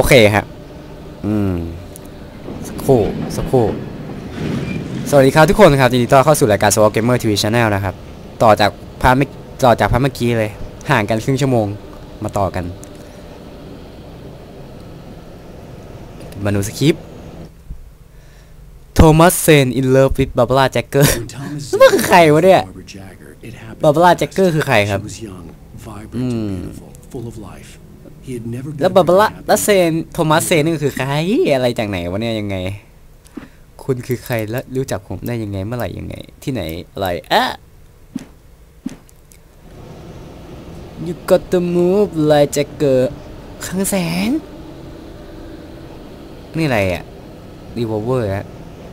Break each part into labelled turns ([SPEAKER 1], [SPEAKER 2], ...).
[SPEAKER 1] โอเคครับ อืม สักครู่สักครู่ สวัสดีครับทุกคนครับยินดีต้อนรับเข้าสู่รายการ Sword Gamer TV Channel นะครับ ต่อจากพาร์ทเมื่อต่อจากพาร์ทเมื่อกี้เลย ห่างกันครึ่งชั่วโมง มาต่อกันมาดูสคริปต์โทมัสเซน in love with Barbara Jagger
[SPEAKER 2] มันคือใครวะเนี่ย
[SPEAKER 1] บาบาร่าแจ็คเกอร์คือใครครับ
[SPEAKER 2] อืม
[SPEAKER 1] แล้
[SPEAKER 2] แล้วว
[SPEAKER 1] บา
[SPEAKER 2] บา
[SPEAKER 1] บา
[SPEAKER 2] บา
[SPEAKER 1] ร่า
[SPEAKER 2] ร่า
[SPEAKER 1] แล้วเซนโทมัสเซนนี่คือใครอะไรจากไหนวะเนี่ยยังไง คุณคือใครและรู้จักผมได้ยังไงเมื่อไหร่ยังไง ที่ไหนอะไรอะ You got the move like Jagger ข้างแสง นี่อะไรอะรีวอลเวอร์ฮะ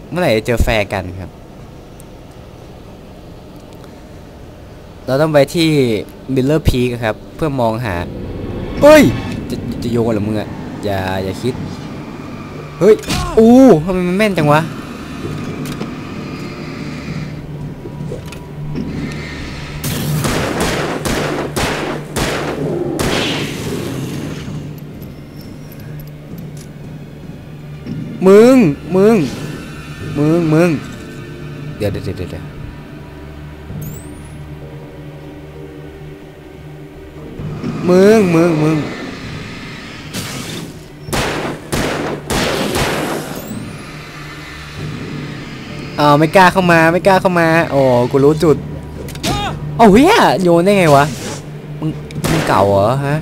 [SPEAKER 1] เมื่อไหร่จะเจอแฟร์กันครับ เราต้องไปที่มิลเลอร์พีกครับ เพื่อมองหาเฮ้ย จะโยนหรอมึงอะอย่าอย่าคิด เฮ้ย อู้ทำไมมันแม่นจังวะ มึง มึง มึง มึง เดี๋ยวเดี๋ยวเดี๋ยวมึง มึง มึง อ้าวไม่กล้าเข้ามาไม่กล้าเข้ามาโอ้กูรู้จุดเอ้เฮียโยนได้ไงวะมึงมึงเก่าเหรอฮะ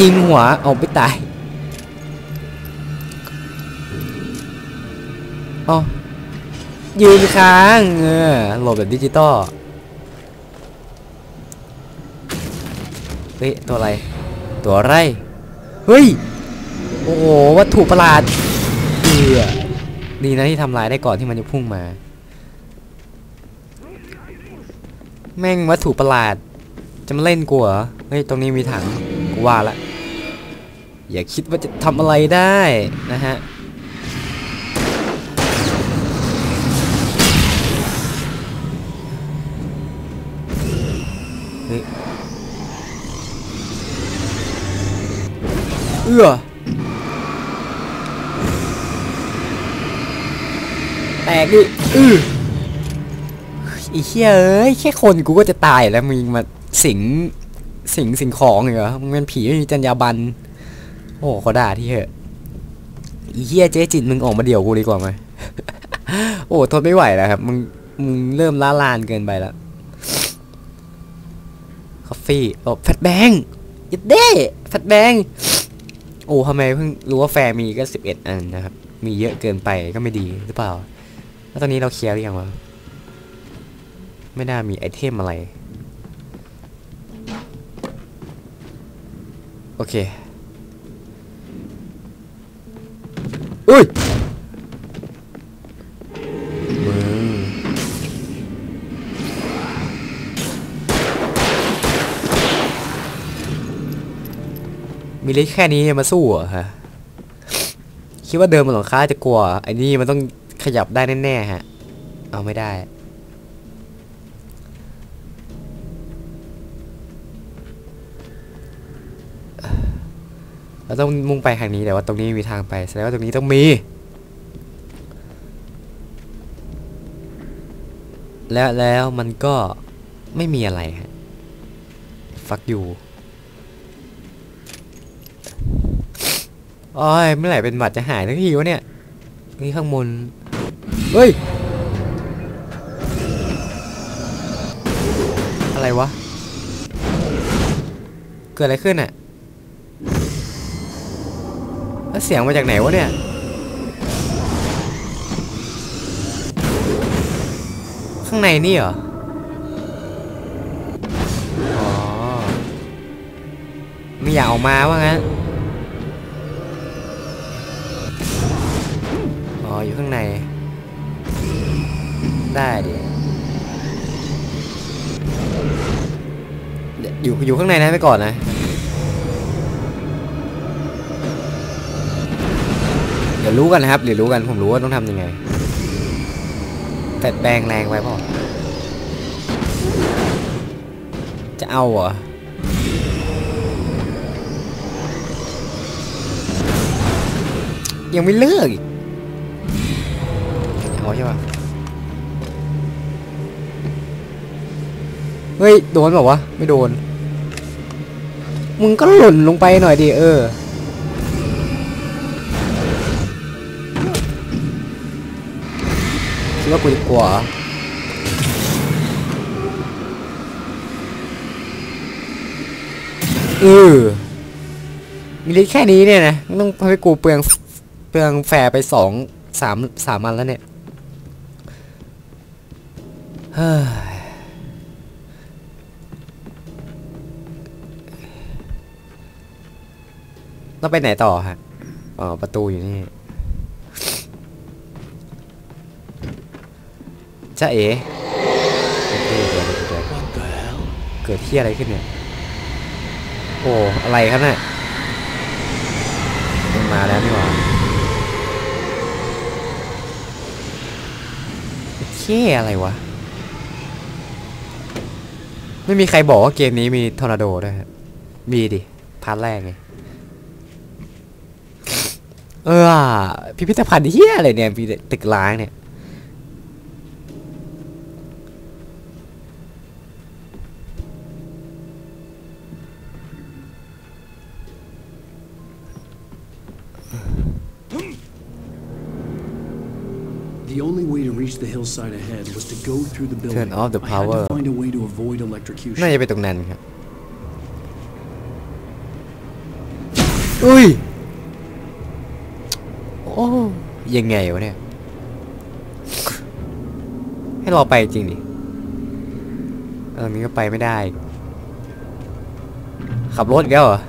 [SPEAKER 1] ยิงหัวเอาไปตายอ๋อยืนค้างเออโหลดแบบดิจิตอลเฮ้ยตัวอะไร ตัวอะไร เฮ้ย โอ้โหวัตถุประหลาดเอือ ดีนะที่ทำลายได้ก่อนที่มันจะพุ่งมา แม่งวัตถุประหลาด จะมาเล่นกูเหรอ เฮ้ย ตรงนี้มีถัง กูว่าละ อย่าคิดว่าจะทำอะไรได้นะฮะ เฮ้ย เอื้อ แตกดิอืออ้เหี้ยเอ้ยแค่คนกูก็จะตายแล้วมึงมาสิงสิงสิงของเหรอมึงเป็นผีไม่มีจรรยาบรรณโอ้เขาด่าที่เหอะอ้เหี้ยเจ๊จิตมึงออกมาเดี่ยวกูดีกว่าไหมโอ้ทนไม่ไหวแล้วครับมึงมึงเริ่มล้าลานเกินไปแล้วคอฟฟี่โอ้แฟตแบงยัดเด้แฟตแบงโอ้ทำไมเพิ่งรู้ว่าแฟร์มีก็สิบเอ็ดอันนะครับ มีเยอะเกินไปก็ไม่ดีหรือเปล่า แล้วตอนนี้เราเคลียร์หรือยังวะไม่น่ามีไอเทมอะไร โอเคอุ้ยมีเล็กแค่นี้มาสู้เหรอฮะ คิดว่าเดินบนหลังคาจะกลัวอไอ้นี่มันต้อง ขยับได้แน่ๆฮะ เอาไม่ได้ เราต้องมุ่งไปทางนี้แต่ว่าตรงนี้มีทางไป แสดงว่าตรงนี้ต้องมี แล้วแล้วมันก็ไม่มีอะไรฮะ ฟักอยู่อ้ยเมื่อไหร่เป็นหวัดจะหายทักทีวะเนี่ย นี่ข้างบน เฮ้ย อะไรวะ เกิดอะไรขึ้นอะแล้วเสียงมาจากไหนวะเนี่ย ข้างในนี่เหรออ๋อไม่อยากออกมาว่างั้น อ๋อ อยู่ข้างใน ได้ดิอยู่อยู่ข้างในนะไปก่อนนะเดี๋ยวรู้กันนะครับเดี๋ยวรู้กันผมรู้ว่าต้องทำยังไงแต่แบงแรงไปเปล่าจะเอาเหรอยังไม่เลิกอีกเอาใช่ปะ เฮ้ย โดนเปล่าวะ ไม่โดน มึงก็หล่นลงไปหน่อยดิ เออ คิดว่ากูจะกลัวเออมีลิแค่นี้เนี่ยนะต้องให้กูเปลืองเปลืองแฟร์ไปสองสามสามอันแล้วเนี่ยเฮ้ย เราไปไหนต่อฮะอ๋อประตูอยู่นี่จ้าเอ๋เดี๋ยวเดี๋ยวเดี๋ยวเดี๋ยว
[SPEAKER 2] What the hell?
[SPEAKER 1] เกิดที่อะไรขึ้นเนี่ย โอ้ อะไรครับเนี่ยมันมาแล้วนี่หว่าเช่อะไรวะ ไม่มีใครบอกว่าเกมนี้มีทอร์นาโดด้วยมีดิ พาร์ทแรกไง เออพิพิธภัณฑ์เฮียอะไรเนี่ยมีแต่ตึกล้างเนี่ย
[SPEAKER 2] The only way to reach the hillside ahead was to go through the building.
[SPEAKER 1] Turn off the
[SPEAKER 2] I had
[SPEAKER 1] power.
[SPEAKER 2] to find a way to avoid electrocution.
[SPEAKER 1] น่าจะไปตรงนั้นครับ อุ้ย โอ้ ยังไงวะเนี่ย ให้รอไปจริงดิเออนี้ก็ไปไม่ได้ ขับรถอีกแล้วเหรอ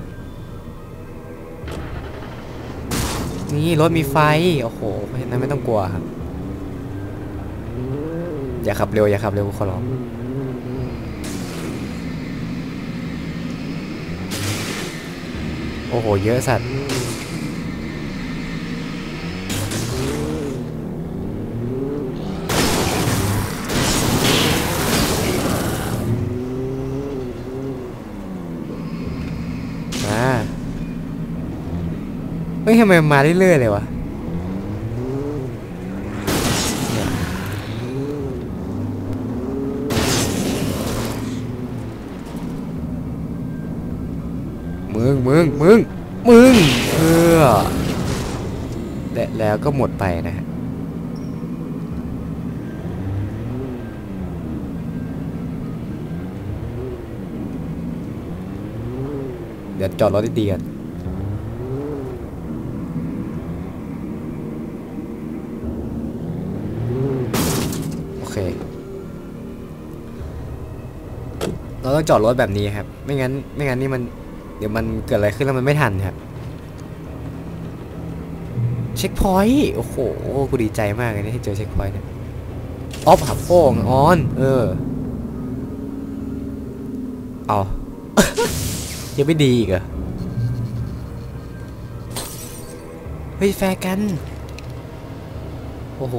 [SPEAKER 1] นี่รถมีไฟ โอ้โห เพราะฉะนั้นไม่ต้องกลัวครับ อย่าขับเร็ว อย่าขับเร็วขอร้องโอ้โห เยอะสัตว์ เฮ้ยทำไมมาเรื่อยๆเลยวะมึงมึงมึงมึงเออและแล้วก็หมดไปนะฮะเดี๋ยวจอดรถดีๆกัน เคเราต้องจอดรถแบบนี้ครับ ไม่งั้นไม่งั้นนี่มันเดี๋ยวมันเกิดอะไรขึ้นแล้วมันไม่ทันครับ เช็คพอยต์โอ้โหกูดีใจมากเลยนะที่เจอเช็คพอยต์เนี่ยออฟหับโป้งออน เออ เอายังไม่ดีอีกเหรอเฮ้ยแฟร์กัน โอ้โห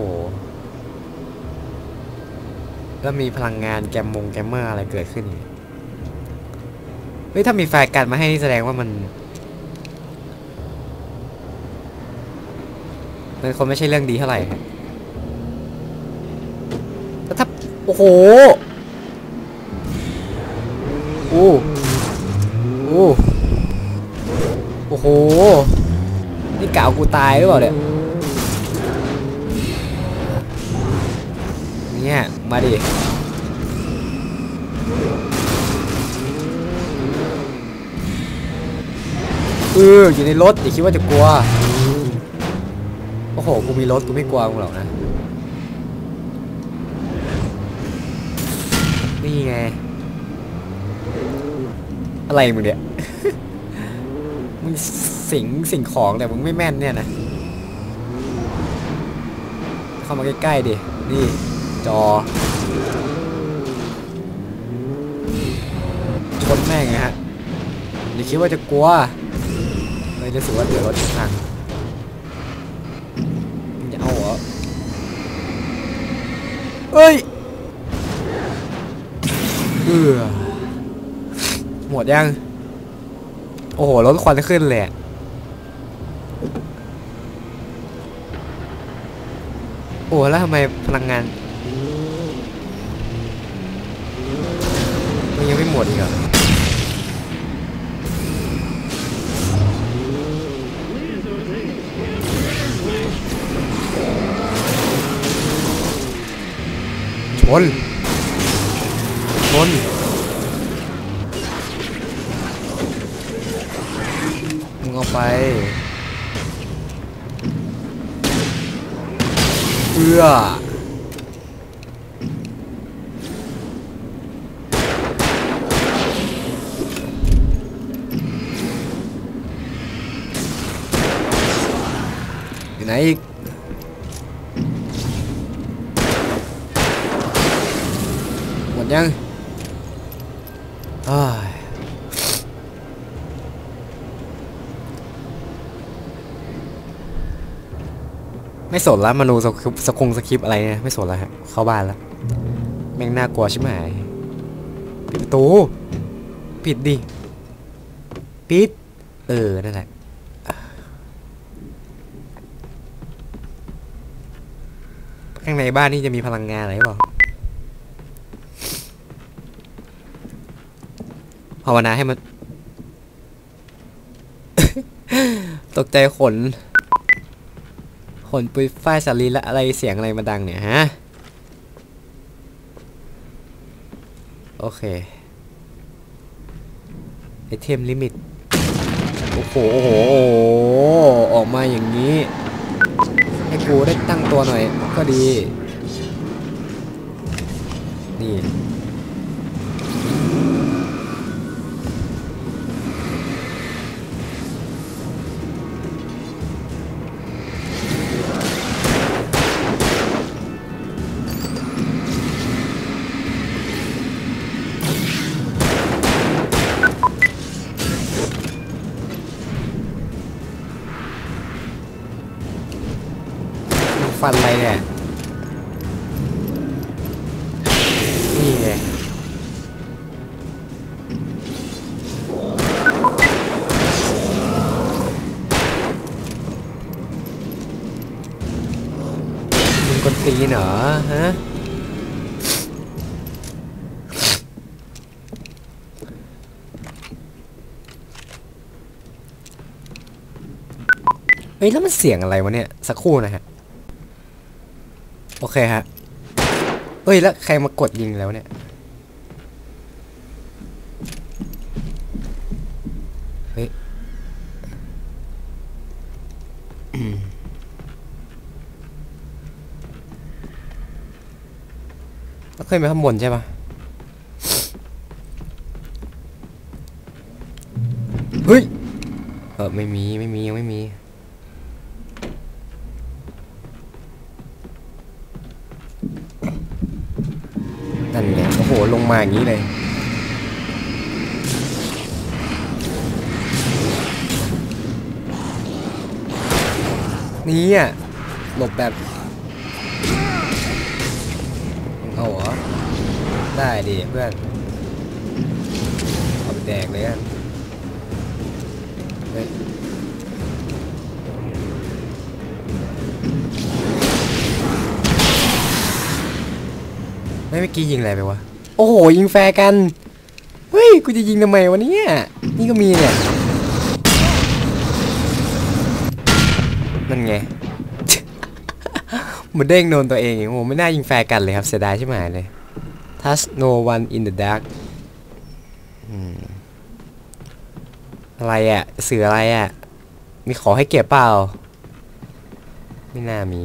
[SPEAKER 1] แล้วมีพลังงานแกมมงแกมเมอร์อะไรเกิดขึ้นเฮ้ยถ้ามีแฟร์กันมาให้นี่แสดงว่ามันมันคงไม่ใช่เรื่องดีเท่าไหร่แล้วถ้าโอ้โหโอ้โอ้โอ้โห นี่กล่าวกูตายหรือเปล่าเนี่ย เนี่ยมาดิเอออยู่ในรถอย่าคิดว่าจะกลัวโอ้โหกูมีรถกูไม่กลัวมึงหรอกนะนี่ไงอะไรมึงเนี่ยมึงสิงสิ่งของแต่มึงไม่แม่นเนี่ยนะเข้ามาใกล้ๆดินี่ จอ ชนแม่งไงฮะอย่าคิดว่าจะกลัวเลยรู้สึกว่าเดี๋ยวรถจะพังมึงจะเอาเหรอเอ้ยเออหมดยัง โอ้โหรถควันขึ้นเลยอะโอ้แล้วทำไมพลังงาน ยังไม่หมดอีกเหรอชน ชน มึงเอาไปเพื่อ ไหนอีกหมดยังไม่สนละมนูสคริปสคงสคริปอะไรเนี่ยไม่สนแล้วฮะเข้าบ้านแล้วแม่งน่ากลัวใช่ไหมปิดประตู ปิดดิ ปิด เออ นั่นแหละ ข้างในบ้านนี่จะมีพลังงานอะไรหรือเปล่าภาวนาให้มัน ตกใจขน ขนปุยฝ้ายสาลีและอะไรเสียงอะไรมาดังเนี่ยฮะ โอเค ไอเทมลิมิต โอ้โห โอ้โห ออกมาอย่างนี้ กูได้ตั้งตัวหน่อยก็ดี นี่ ฟันอะไรเนี่ยนี่ไงมึงกดตีเหรอฮะเฮ้ยแล้วมันเสียงอะไรวะเนี่ย สักครู่นะฮะ โอเคฮะเฮ้ยแล้วใครมากดยิงแล้วเนี่ย เฮ้ยแล้วเคยไปข้างบนใช่ปะเฮ้ย เออไม่มี ไม่มี อย่างนี้เลยนี่อะหลบแบบเอาเหรอได้ดิเพื่อนเอาไปแดกเลยกันเฮ้ยไม่เมื่อกี้ยิงอะไรไปวะ โอ้โหยิงแฟร์กัน เฮ้ย กูจะยิงทำไมวะเนี่ยนี่ก็มีเนี่ย นั่นไง มันเด้งโดนตัวเอง โอ้โห ไม่น่ายิงแฟร์กันเลยครับ เสียดายใช่ไหมเลย touch no one in the dark อืมอะไรอะ่ะเสืออะไรอะมีขอให้เก็บเปล่า ไม่น่ามี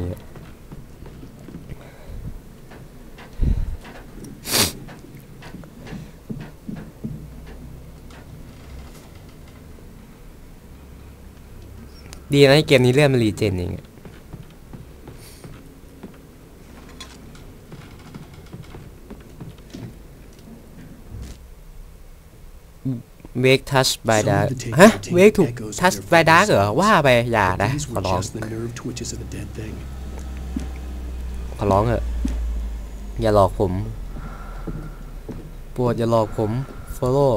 [SPEAKER 1] ดีนะที่เกมนี้เลื่อนมารีเจนเองอะเวกทัชบายดา
[SPEAKER 2] Some of the
[SPEAKER 1] ฮะ
[SPEAKER 2] tape
[SPEAKER 1] เวกถูก
[SPEAKER 2] echoes
[SPEAKER 1] ทัช
[SPEAKER 2] their
[SPEAKER 1] บายดาเหรอ
[SPEAKER 2] voices.
[SPEAKER 1] ว่าไปอย่านะ
[SPEAKER 2] These
[SPEAKER 1] ขอ
[SPEAKER 2] were
[SPEAKER 1] ร้อง
[SPEAKER 2] just the nerve twitches of a dead thing.
[SPEAKER 1] ขอร้องเถอะอย่าหลอกผมปวดอย่าหลอกผม follow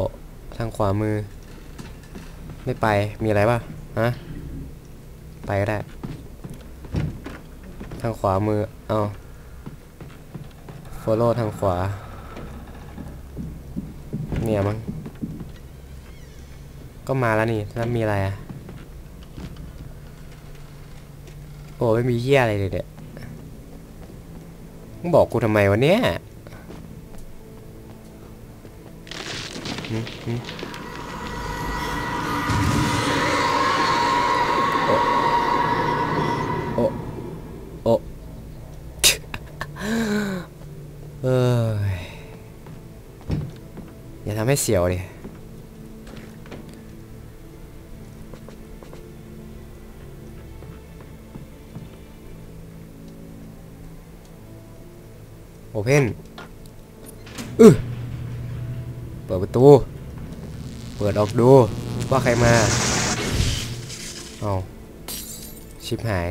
[SPEAKER 1] ทางขวามือ ไม่ไปมีอะไรป่ะ ฮะ ไปก็ได้ไปางขวามือ เอาโฟโล่ทางขวา เนี่ยมั้งก็มาแล้วนี่ แล้วมีอะไรอะ โอ้ไม่มีเหี้ยอะไรเลยเด็ดมึงบอกกูทำไมวะเนี่ยหืมหืมโอ้ โอ้ โอ้ เอ้ย อย่เสียวดิโอเพนอือเปิดประตู เปิดออกดูว่าใครมา เอาชิบหาย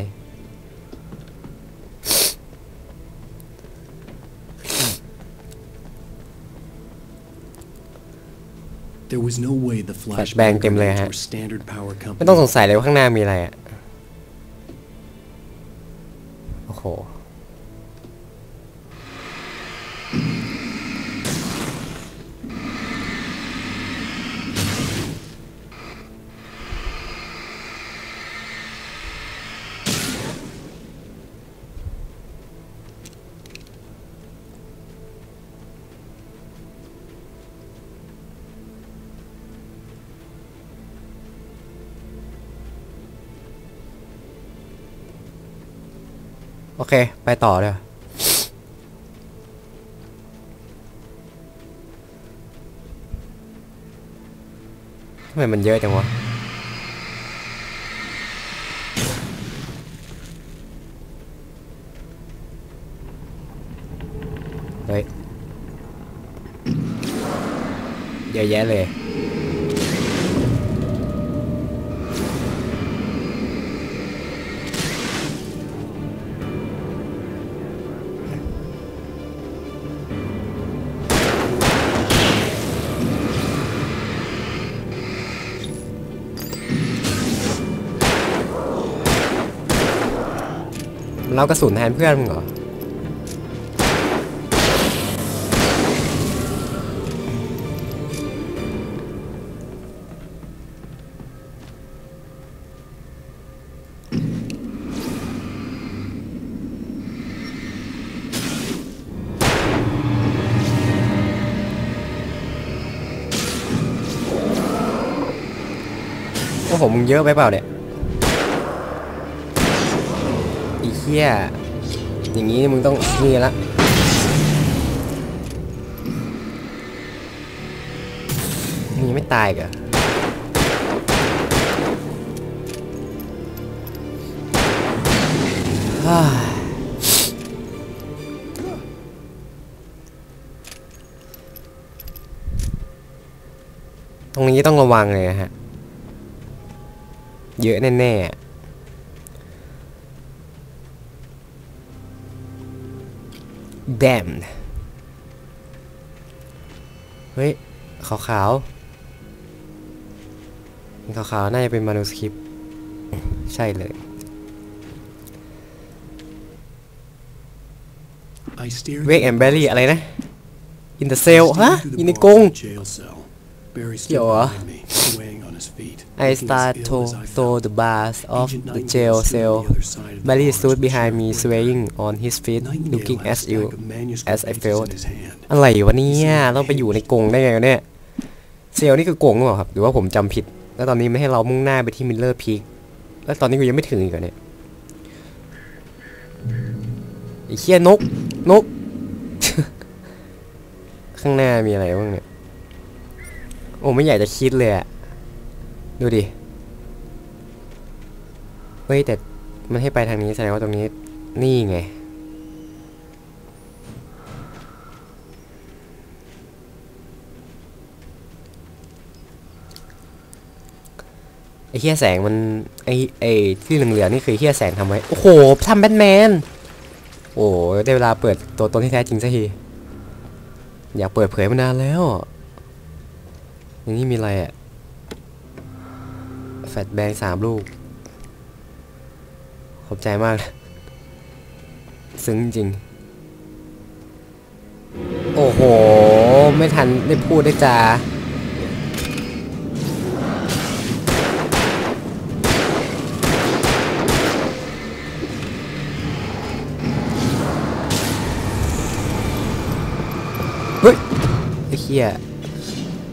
[SPEAKER 2] There was no way the
[SPEAKER 1] Flashbang
[SPEAKER 2] flashbang
[SPEAKER 1] เต็มเลย
[SPEAKER 2] grenades
[SPEAKER 1] ฮะ
[SPEAKER 2] were standard power
[SPEAKER 1] ไม่
[SPEAKER 2] company.
[SPEAKER 1] ต้องสงสัยเลยว่าข้างหน้ามีอะไรอะ โอเค ไปต่อเลยทำไมมันเยอะจังวะเฮ้ยเยอะแยะเลย มันเล่ากระสุนแทนเพื่อนมึงเหรอโอ้โหมึงเยอะไปเปล่าเนี่ย เหี้ยอย่างนี้มึงต้องนี่ละมึงยังไม่ตายกเหรอฮ่าตรงนี้ต้องระวังเลยนะฮะ เยอะแน่ๆ damn เฮ้ย ขาวขาวๆขาวขาวๆน่าจะเป็นมานูสคริปต์ใช่เลย
[SPEAKER 2] I stared
[SPEAKER 1] เวกแอ
[SPEAKER 2] through
[SPEAKER 1] ม
[SPEAKER 2] the
[SPEAKER 1] เบอรี่
[SPEAKER 2] bars-
[SPEAKER 1] อะไรนะ in the
[SPEAKER 2] I
[SPEAKER 1] cell
[SPEAKER 2] stared
[SPEAKER 1] ฮะ
[SPEAKER 2] through the
[SPEAKER 1] อยู่ใน
[SPEAKER 2] bars
[SPEAKER 1] กรง
[SPEAKER 2] of the jail cell. Barry stood
[SPEAKER 1] Yo, ah.
[SPEAKER 2] behind me, swaying on his feet.
[SPEAKER 1] I
[SPEAKER 2] looking as
[SPEAKER 1] start
[SPEAKER 2] ill
[SPEAKER 1] to
[SPEAKER 2] as I
[SPEAKER 1] through
[SPEAKER 2] felt.
[SPEAKER 1] the bars of
[SPEAKER 2] Agent
[SPEAKER 1] the
[SPEAKER 2] Nightingale
[SPEAKER 1] jail
[SPEAKER 2] stood on
[SPEAKER 1] cell
[SPEAKER 2] the other side of the
[SPEAKER 1] Barry
[SPEAKER 2] bars
[SPEAKER 1] stood
[SPEAKER 2] with
[SPEAKER 1] behind me
[SPEAKER 2] Sheriff
[SPEAKER 1] swaying on his feet
[SPEAKER 2] Nightingale
[SPEAKER 1] looking
[SPEAKER 2] had a
[SPEAKER 1] as ill
[SPEAKER 2] stack of manuscript
[SPEAKER 1] as I
[SPEAKER 2] pages
[SPEAKER 1] felt
[SPEAKER 2] in his hand.
[SPEAKER 1] อะไรวะเนี่ยต้องไปอยู่ในกรงได้ไงวะเนี่ย เซลล์นี่คือกรงหรือเปล่าครับ หรือว่าผมจำผิด แล้วตอนนี้ไม่ให้เรามุ่งหน้าไปที่มิลเลอร์พีคแล้วตอนนี้กูยังไม่ถึงอีกเหรอเนี่ยไอ้เคี้ยนก นก ข้างหน้ามีอะไรบ้างเนี่ย โอ้ไม่อยากจะคิดเลยอะ ดูดิ เฮ้ย แต่มันให้ไปทางนี้แสดงว่าตรงนี้ นี่ไง ไอ้เฮียแสงมัน ไอ้ไอ้ที่เหลืองๆนี่คือเฮียแสงทำไว้ โอ้โหทำแบทแมน โอ้ได้เวลาเปิดตัวตนที่แท้จริงสักที อยากเปิดเผยมานานแล้วอย่างนี้มีอะไรอะ แฟลชแบงสามลูก ขอบใจมาก ซึ้งจริง โอ้โห ไม่ทันได้พูดได้จาเฮ้ย ไอ้เหี้ย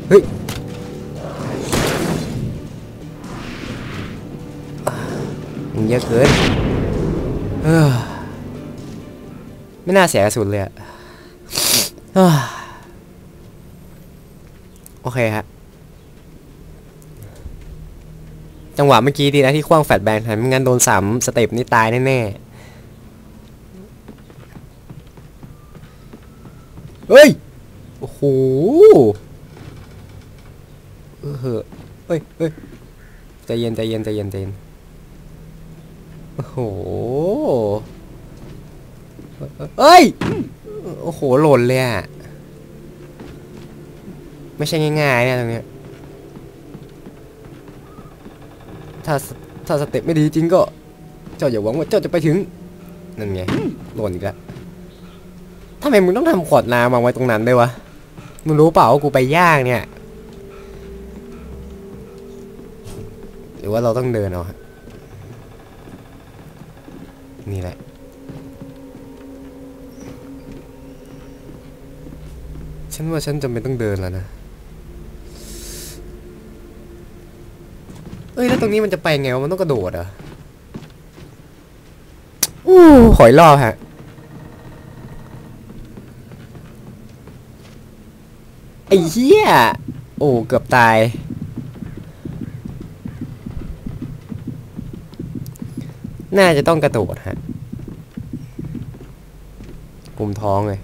[SPEAKER 1] เฮ้ย มึงเยอะเกินเออไม่น่าเสียสุนเลยอะโอเคฮะ จังหวะเมื่อกี้ดีนะที่คว้างแฟลชแบงค์ทันไม่งั้นโดนสามสเต็ปนี่ตายแน่ๆ เฮ้ย โอ้โห เออเฮ้ยเฮ้ยใจเย็นใจเย็นใจเย็นใจเย็น โอ้โหเอ้ย โอ้โห หล่นเลยอะไม่ใช่ง่ายๆเนี่ยตรงเนี้ย ถ้าถ้าสเต็ปไม่ดีจริงก็ เจ้าอย่าหวังว่าเจ้าจะไปถึง นั่นไง หล่นอีกแล้วทำไมมึงต้องทำขวดน้ำมางไว้ตรงนั้นด้วยวะ มึงรู้เปล่าว่ากูไปย่างเนี่ย หรือว่าเราต้องเดินเอาฮะ นี่แหละ ฉันว่าฉันจำเป็นต้องเดินแล้วนะ เอ้ย แล้วตรงนี้มันจะไปไงวะ มันต้องกระโดดอะอู้หอยรอฮะไอ้เหี้ย โอ้ เกือบตาย น่าจะต้องกระโดดฮะกุมท้องเลย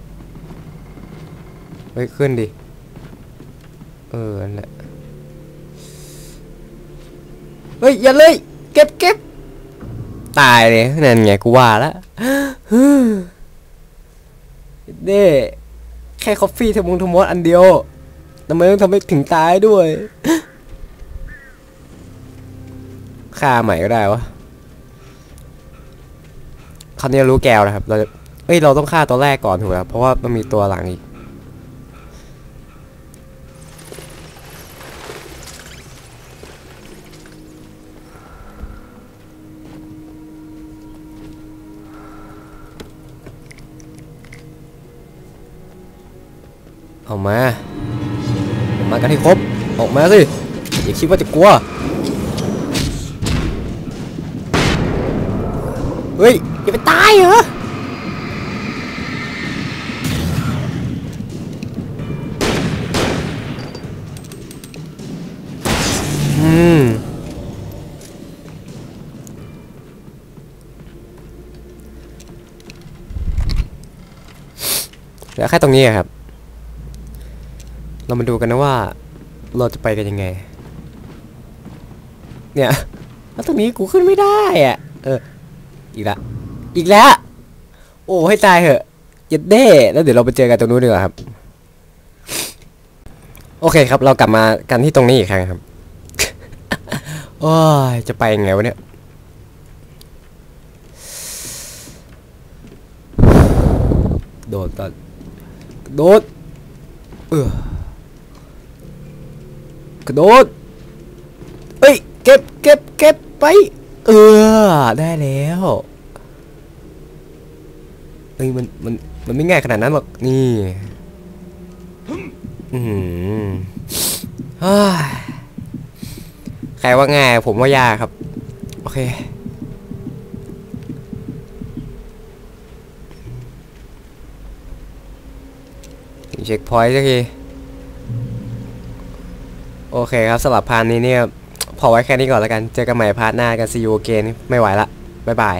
[SPEAKER 1] เฮ้ยขึ้นดิ เออนั่นแหละ เฮ้ย อย่าเลย เก็บเก็บตายเลยนั่นไงกูว่าล้วเด้แค่คอฟฟี่ทมงทมอสอันเดียวทำไมต้องทำให้ถึงตายด้วยฆ่าใหม่ก็ได้วะ คราวนี้รู้แก้วนะครับ เราจะเอ้ย เราต้องฆ่าตัวแรกก่อนถูกไหมเพราะว่ามันมีตัวหลังอีก ออกมาออกมากันให้ครบ ออกมาสิ อย่าคิดว่าจะกลัว เฮ้ย อย่าไปตายเหรออืมเหลือแค่ตรงนี้ครับ เรามาดูกันนะว่า เราจะไปกันยังไง เนี่ย แล้วตรงนี้กูขึ้นไม่ได้อะเออ อีกละอีกแล้ว โอ้ให้ตายเหอะยัดเด้แล้วเดี๋ยวเราไปเจอกันตรงนู้นดีกว่าครับ โอเคครับ เรากลับมากันที่ตรงนี้อีกครั้งครับโอ้ยจะไปยังไงวะเนี่ยโดดตอนโดดเออกระโดดเอ้ยเก็บเก็บเก็บไป เออ ได้แล้ว เอ้ยมันมันมันไม่ง่ายขนาดนั้นหรอกนี่อืมเฮ้ใครว่าง่ายผมว่ายากครับ โอเคเช็คพอยต์สักทีโอเคครับสำหรับพาร์ทนี้เนี่ย พอไว้แค่นี้ก่อนแล้วกัน เจอกันใหม่พาร์ทหน้ากันซีอูเกนไม่ไหวละ บ๊ายบาย